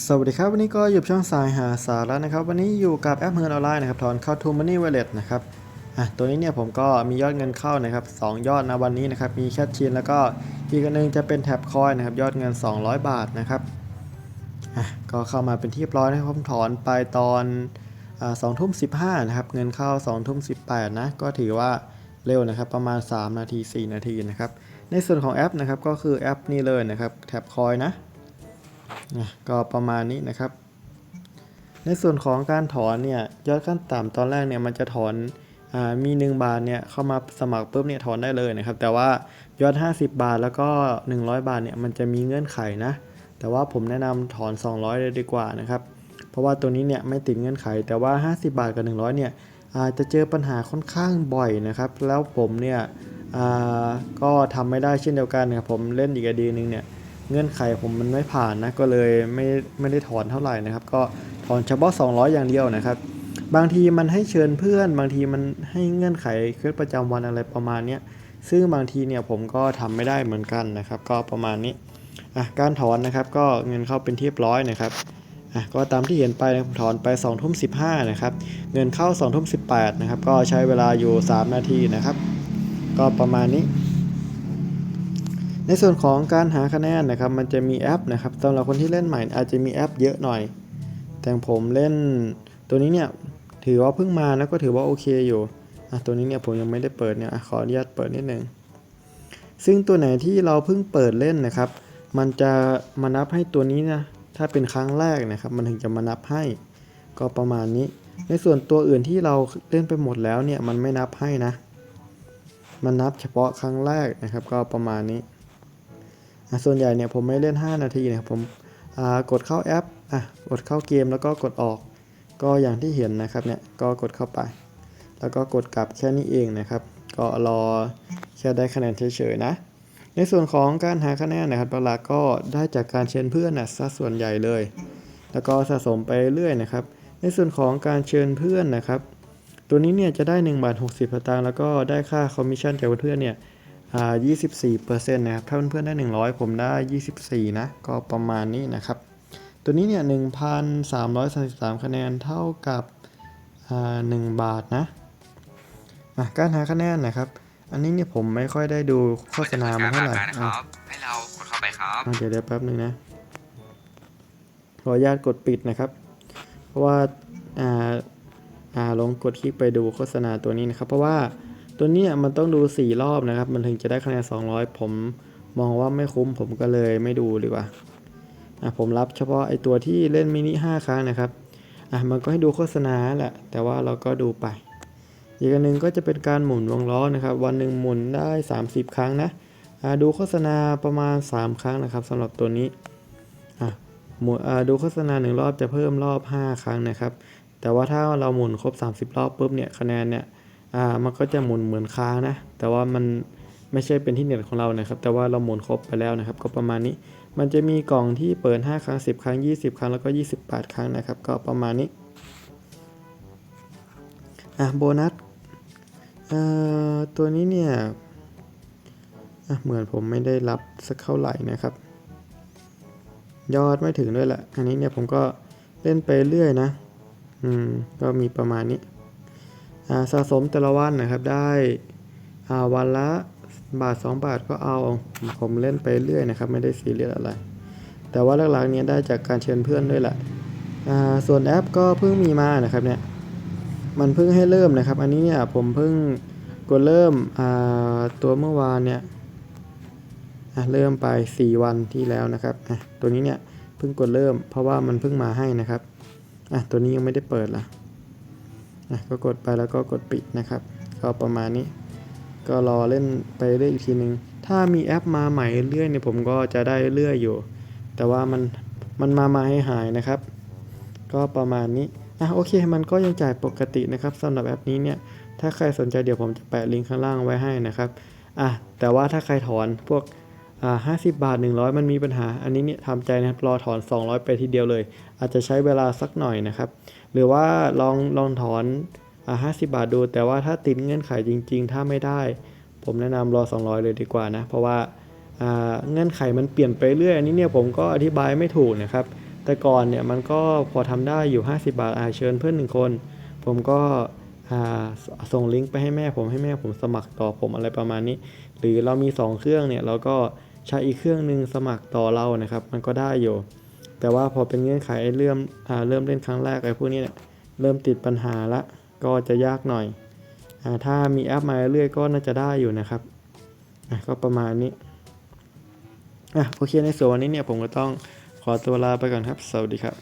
สวัสดีครับ วันนี้ก็อยู่ช่องสายหาสาระนะครับ วันนี้อยู่กับแอปเงินออนไลน์นะครับถอนเข้า t ูมันนี่เวลเลตนะครับอะตัวนี้เนี่ยผมก็มียอดเงินเข้านะครับสองยอดนะวันนี้นะครับมีแคชชินแล้วก็อีกอันหนึงจะเป็นแท็บคอยนะครับยอดเงิน 200 บาทนะครับอะก็เข้ามาเป็นที่เรียบร้อยนะครับผมถอนไปตอนสองทุ่มสิบห้านะครับเงินเข้า2องทุ่มสินะก็ถือว่าเร็วนะครับประมาณ 3 นาที 4 นาทีนะครับในส่วนของแอปนะครับก็คือแอปนี้เลยนะครับแท็บคอยนะ นะก็ประมาณนี้นะครับ ในส่วนของการถอนเนี่ยยอดขั้นต่ำตอนแรกเนี่ยมันจะถอนอมี 1 บาทเนี่ยเข้ามาสมัครปุ๊บเนี่ยถอนได้เลยนะครับ แต่ว่ายอด 50 บาทแล้วก็ 100 บาทเนี่ยมันจะมีเงื่อนไขนะ แต่ว่าผมแนะนำถอน 200 เลยดีกว่านะครับ เพราะว่าตัวนี้เนี่ยไม่ติดเงื่อนไข แต่ว่า 50 บาทกับ 100 เนี่ยอาจจะเจอปัญหาค่อนข้างบ่อยนะครับ แล้วผมเนี่ยก็ทำไม่ได้เช่นเดียวกันนะครับผมเล่นอีกอดีนึงเนี่ย เงื่อนไขผมมันไม่ผ่านนะก็เลยไม่ไม่ได้ถอนเท่าไหร่นะครับ ก็ถอนเฉพาะ 200 อย่างเดียวนะครับ บางทีมันให้เชิญเพื่อน บางทีมันให้เงื่อนไขเคล็ดประจำวันอะไรประมาณเนี้ยซึ่งบางทีเนี่ยผมก็ทำไม่ได้เหมือนกันนะครับ ก็ประมาณนี้อะการถอนนะครับ ก็เงินเข้าเป็นที่เรียบร้อยนะครับอะก็ตามที่เห็นไปนะผมถอนไป2ทุ่ม15นะครับเงินเข้า2ทุ่ม18นะครับก็ใช้เวลาอยู่ 3 นาทีนะครับ ก็ประมาณนี้ ในส่วนของการหาคะแนนนะครับ มันจะมีแอปนะครับสำหรับคนที่เล่นใหม่อาจจะมีแอปเยอะหน่อย แต่ผมเล่นตัวนี้เนี่ยถือว่าเพิ่งมาแล้วก็ถือว่าโอเคอยู่อะตัวนี้เนี่ยผมยังไม่ได้เปิดเนี่ยอขออนุญาตเปิดนิดนึงซึ่งตัวไหนที่เราเพิ่งเปิดเล่นนะครับ มันจะมานับให้ตัวนี้นะถ้าเป็นครั้งแรกนะครับ มันถึงจะมานับให้ก็ประมาณนี้ ในส่วนตัวอื่นที่เราเล่นไปหมดแล้วเนี่ยมันไม่นับให้นะ มันนับเฉพาะครั้งแรกนะครับ ก็ประมาณนี้ ส่วนใหญ่เนี่ยผมไม่เล่น 5 นาทีนะครับผมกดเข้าแอปอะกดเข้าเกมแล้วก็กดออก ก็อย่างที่เห็นนะครับเนี่ยก็กดเข้าไป แล้วก็กดกลับแค่นี้เองนะครับ ก็รอแค่ได้คะแนนเฉยๆนะในส่วนของการหาคะแนนนะครับหลักก็ได้จากการเชิญเพื่อนนะซะส่วนใหญ่เลย แล้วก็สะสมไปเรื่อยนะครับ ในส่วนของการเชิญเพื่อนนะครับ ตัวนี้เนี่ยจะได้1บาท60สตางค์แล้วก็ได้ค่าคอมมิชชั่นจากเพื่อนเนี่ย 24%นะครับถ้าเพื่อนๆได้ 100 ผมได้ 24 นะ ก็ประมาณนี้นะครับ ตัวนี้เนี่ย1,333 คะแนนเท่ากับอ่า1บาทนะอะการหาคะแนนนะครับ อันนี้เนี่ยผมไม่ค่อยได้ดูโฆษณามาเท่าไหร่นะคอะรับให้เรากดเข้าไปครับอะเดี๋ยวเดี๋ยวแป๊บนึงนะ ขออนุญาตกดปิดนะครับ เพราะว่าอ่าอ่าลองกดคลิกไปดูโฆษณาตัวนี้นะครับ เพราะว่า ตัวนี้มันต้องดู 4 รอบนะครับ มันถึงจะได้คะแนน 200 ผมมองว่าไม่คุ้มผมก็เลยไม่ดูดีกว่าอะผมรับเฉพาะไอตัวที่เล่นมินิ 5 ครั้งนะครับอะมันก็ให้ดูโฆษณาแหละ แต่ว่าเราก็ดูไป อีกอันหนึ่งก็จะเป็นการหมุนวงล้อนะครับ วันหนึ่งหมุนได้ 30 ครั้งนะอะดูโฆษณาประมาณ 3 ครั้งนะครับสำหรับตัวนี้อะหมุนอะดูโฆษณาหนึ่งรอบจะเพิ่มรอบ 5 ครั้งนะครับ แต่ว่าถ้าเราหมุนครบ 30 รอบปุ๊บเนี่ยคะแนนเนี่ย อ่ามันก็จะหมุนเหมือนค้างนะ แต่ว่ามันไม่ใช่เป็นที่เน็ตของเรานะครับ แต่ว่าเราหมุนครบไปแล้วนะครับ ก็ประมาณนี้ มันจะมีกล่องที่เปิด 5 ครั้ง 10 ครั้ง 20 ครั้ง แล้วก็ 28 ครั้งนะครับ ก็ประมาณนี้ อะโบนัสเอ่อตัวนี้เนี่ยเหมือนผมไม่ได้รับสักเท่าไหร่นะครับ ยอดไม่ถึงด้วยแหละ อันนี้เนี่ยผมก็เล่นไปเรื่อยนะ อืม ก็มีประมาณนี้ สะสมแต่ละวันนะครับได้วันละบาท 2 บาทก็เอาผมเล่นไปเรื่อยนะครับ ไม่ได้ซีเรียสอะไร แต่ว่าหลักๆเนี้ยได้จากการเชิญเพื่อนด้วยแหละส่วนแอปก็เพิ่งมีมานะครับเนี่ยมันเพิ่งให้เริ่มนะครับ อันนี้เนี่ยผมเพิ่งกดเริ่มตัวเมื่อวานเนี่ยเริ่มไป 4 วันที่แล้วนะครับตัวนี้เนี่ยเพิ่งกดเริ่มเพราะว่ามันเพิ่งมาให้นะครับตัวนี้ยังไม่ได้เปิดละ อะก็กดไปแล้วก็กดปิดนะครับ ก็ประมาณนี้ ก็รอเล่นไปเรื่อยอีกทีนึงถ้ามีแอปมาใหม่เรื่อยเนี่ยผมก็จะได้เรื่อยอยู่ แต่ว่ามันมันมามาให้หายนะครับ ก็ประมาณนี้อะโอเค มันก็ยังจ่ายปกตินะครับสำหรับแอปนี้เนี่ยถ้าใครสนใจเดี๋ยวผมจะแปะลิงก์ข้างล่างไว้ให้นะครับอะแต่ว่าถ้าใครถอนพวก อ่าห้าสิบบาท 100 มันมีปัญหา อันนี้เนี่ยทำใจนะครับ รอถอน 200 ไปทีเดียวเลย อาจจะใช้เวลาสักหน่อยนะครับ หรือว่าลองลองถอนอ่าห้าสิบาทดู แต่ว่าถ้าติดเงื่อนไขจริง ๆ ถ้าไม่ได้ ผมแนะนำรอ 200 เลยดีกว่านะ เพราะว่าอ่าเงื่อนไขมันเปลี่ยนไปเรื่อย อันนี้เนี่ยผมก็อธิบายไม่ถูกนะครับ แต่ก่อนเนี่ยมันก็พอทำได้อยู่ 50 บาทอาเชิญเพื่อนหนึ่งคน ผมก็อ่าสส่งลิงก์ไปให้แม่ผมให้แม่ผมสมัครต่อผมอะไรประมาณนี้ หรือเรามี 2 เครื่องเนี่ยเราก็ ใช้อีกเครื่องหนึ่งสมัครต่อเรานะครับ มันก็ได้อยู่ แต่ว่าพอเป็นเงื่อนไขไอ้เริ่มอ่าเริ่มเล่นครั้งแรกไอ้พวกนี้เนี่ยเริ่มติดปัญหาละก็จะยากหน่อยอาถ้ามีแอปมาเรื่อยก็น่าจะได้อยู่นะครับอะก็ประมาณนี้อะโอเคในส่วนวันนี้เนี่ยผมก็ต้องขอตัวลาไปก่อนครับ สวัสดีครับ